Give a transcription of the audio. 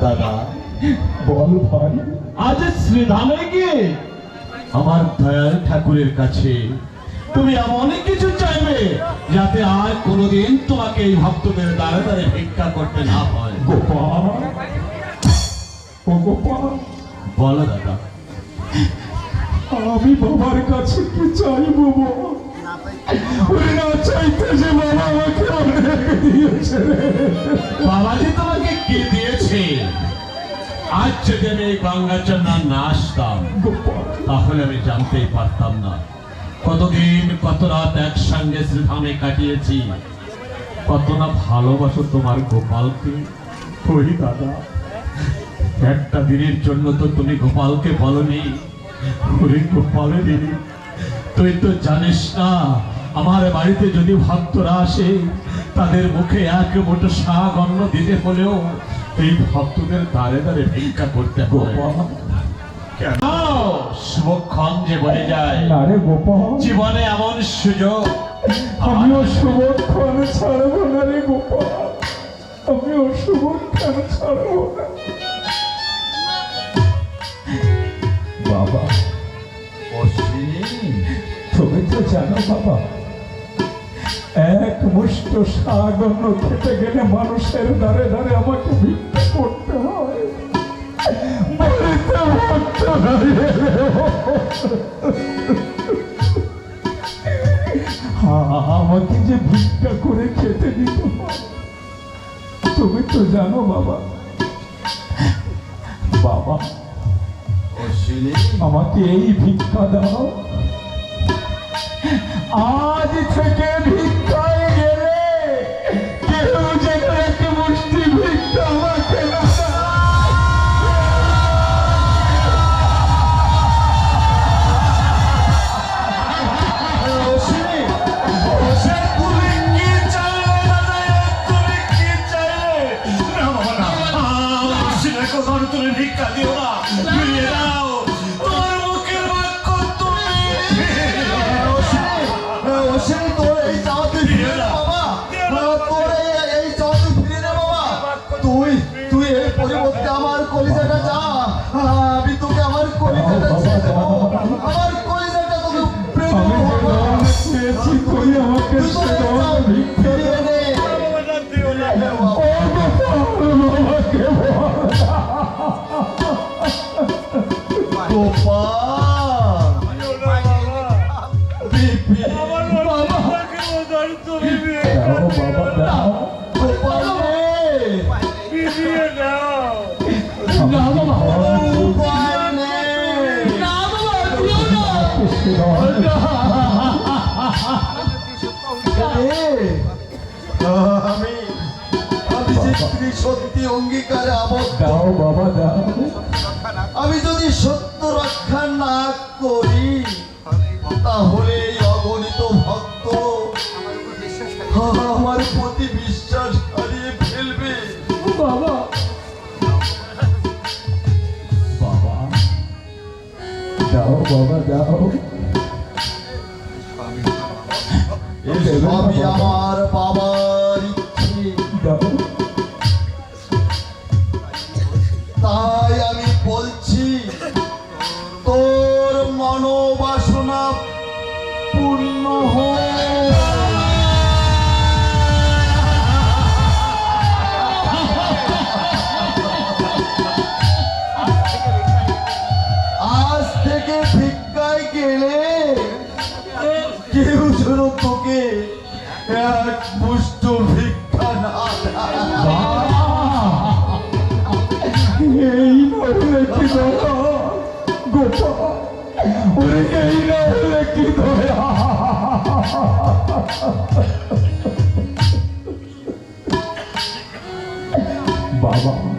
দাদা বল ভাই আজ শ্রীধামে গিয়ে আমার দয়াল ঠাকুরের কাছে তুমি এমন কিছু চাইবে যাতে আর কোনোদিন তোমাকে এই ভক্তদের দ্বারে দ্বারে ভিক্ষা করতে না হয়। গোপাল ও গোপাল। বলো দাদা। আমি বাবার কাছে কি চাইব বাবাজি তোমাকে কি দিয়েছে? আজ যদি আমি এই না আসতাম তাহলে আমি জানতেই পারতাম না। কতদিন কত রাত একসঙ্গে শ্রীধামে কাটিয়েছি। কত না ভালোবাসো তোমার গোপালকে। ওই দাদা একটা দিনের জন্য তো তুমি গোপালকে বলনি। ওরে গোপালের তুই তো জানিস না আমার বাড়িতে যদি ভক্তরা আসে তাদের মুখে এক মুঠো শাক অন্ন দিতে হলেও এই ভক্তদের দাঁড়ে দাঁড়ে ভিক্ষা করতে শুভক্ষণ যে বলে যায়। না রে গোপাল জীবনে এমন সুযোগ। আমিও শুভক্ষণ ছাড়বো না রে গোপাল আমিও শুভক্ষণ ছাড়বো না। বাবা। তুমি তো জানো বাবা। মুষ্ট শাক অন্য খেতে গেলে মানুষের দ্বারে দ্বারে আমাকে ভিক্ষা করতে হয়। আমাকে যে ভিক্ষা করে খেতে দিত তুমি তো জানো বাবা। বাবা আমাকে এই ভিক্ষা দাও। আজ থেকে ভিক্ষায় ভিক্ষা দিও না ফিরিয়ে দাও তোমার মুখের বাক্য তুমি ও সে তো এই ফিরে বাবা। তোর বিপি দাও বাবা দাও গোপাল রে না বাবা গোপাল রে সে ধরনের এ, আমি আমি সত্যি অঙ্গীকারে আবদ্ধ। দাও বাবা দাও। আমার প্রতি বিশ্বাস হারিয়ে ফেলবে। বাবা। বাবা। দাও বাবা দাও আমি আমার বাবার ইচ্ছে। তাই আমি বলছি তোর মনোবাসনা পূর্ণ হোক। এক পুষ্ট ভিক্ষা না এই মরলে কি গোপা ওরে এই না হলে কি দয়া? বাবা।